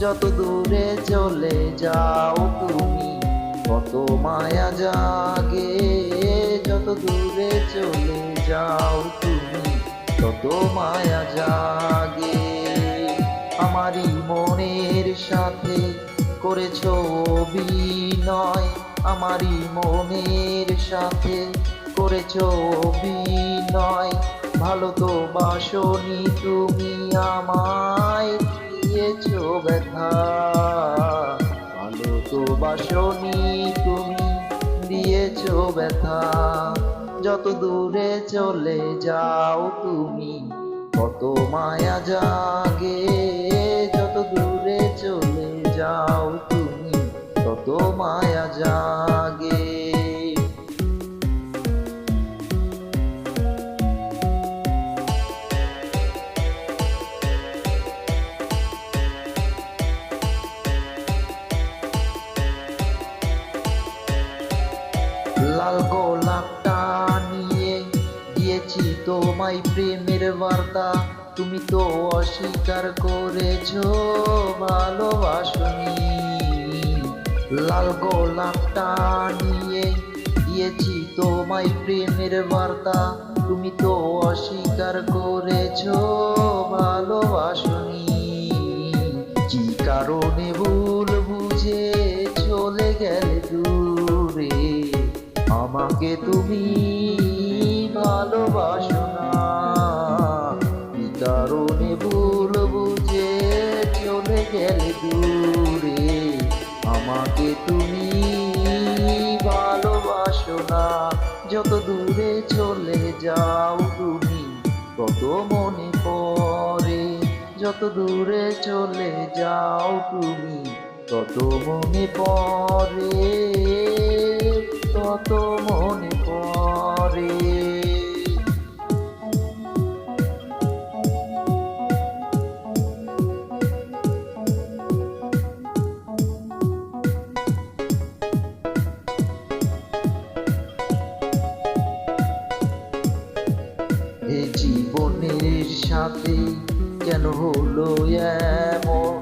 যত দূরে চলে যাও তুমি, কত মায়া জাগে। যত দূরে চলে যাও তুমি, তত মায়া জাগে। আমারই মনের সাথে করেছ অভিনয়, আমারই মনের সাথে করেছ অভিনয়। ভালো তো বাসনি তুমি দিয়েছ ব্যথা। আলো তো বাসনি তুমি, দিয়েছ ব্যথা। যত দূরে চলে যাও তুমি, কত মায়া জাগে। যত দূরে চলে যাও তুমি, তত মায়া জাগে। লাল গোলাপটা নিয়ে দিয়েছি তোমায় প্রেমের বার্তা। তুমি তো অস্বীকার করেছ ভালোবাসনি লাল গোলাপটা নিয়ে দিয়েছি তোমায় প্রেমের বার্তা। তুমি তো অস্বীকার করেছ ভালোবাসনি আমাকে তুমি ভালোবাসো না। ভুল বুঝে চলে গেলে দূরে? আমাকে তুমি ভালোবাসো না। যত দূরে চলে যাও তুমি কত মনে পড়ে। যত দূরে চলে যাও তুমি কত মনে পড়ে। কত মনে এ জীবনের সাথে কেন হলো এমন?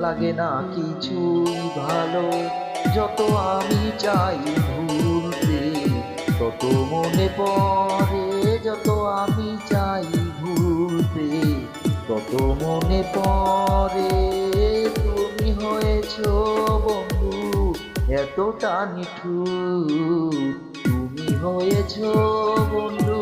লাগে না কিছুই ভালো, যত আমি চাই ভুলতে তত মনে পড়ে, যত আমি চাই ভুলতে, তত মনে পড়ে তুমি হয়েছো বন্ধু এতটা নিঠুর। তুমি হয়েছো বন্ধু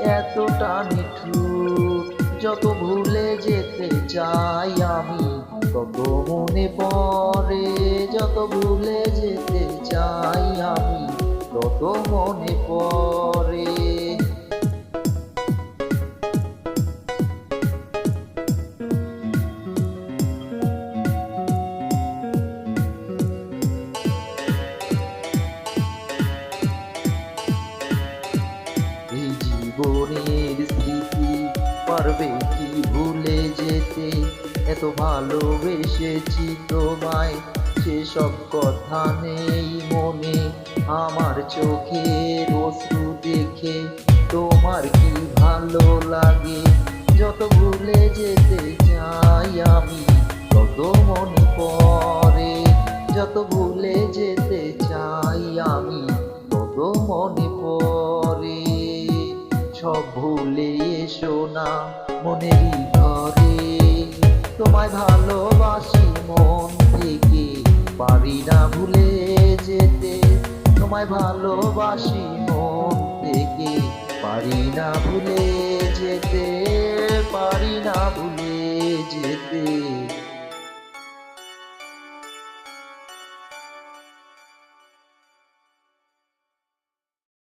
এতটা নিঠুর। যত ভুলে যেতে চাই আমি, তত মনে পড়ে, যত ভুলে যেতে তত মনে পড়ে জীবনের স্মৃতি পারবে কি ভুলে যেতে? এত ভালোবেসেছি তোমায়। সেসব কথা নেই মনে। আমার চোখের অশ্রু দেখে তোমার কি ভালো লাগে? যত ভুলে যেতে চাই আমি, তত মনে পড়ে। যত ভুলে যেতে চাই আমি, তত মনে পড়ে। সব ভুলে এসো না মনেরই ঘরে। তোমায় ভালোবাসি মন থেকে। পারি না ভুলে যেতে। তোমায় ভালোবাসি মন থেকে। পারি না ভুলে যেতে, পারি না ভুলে যেতে।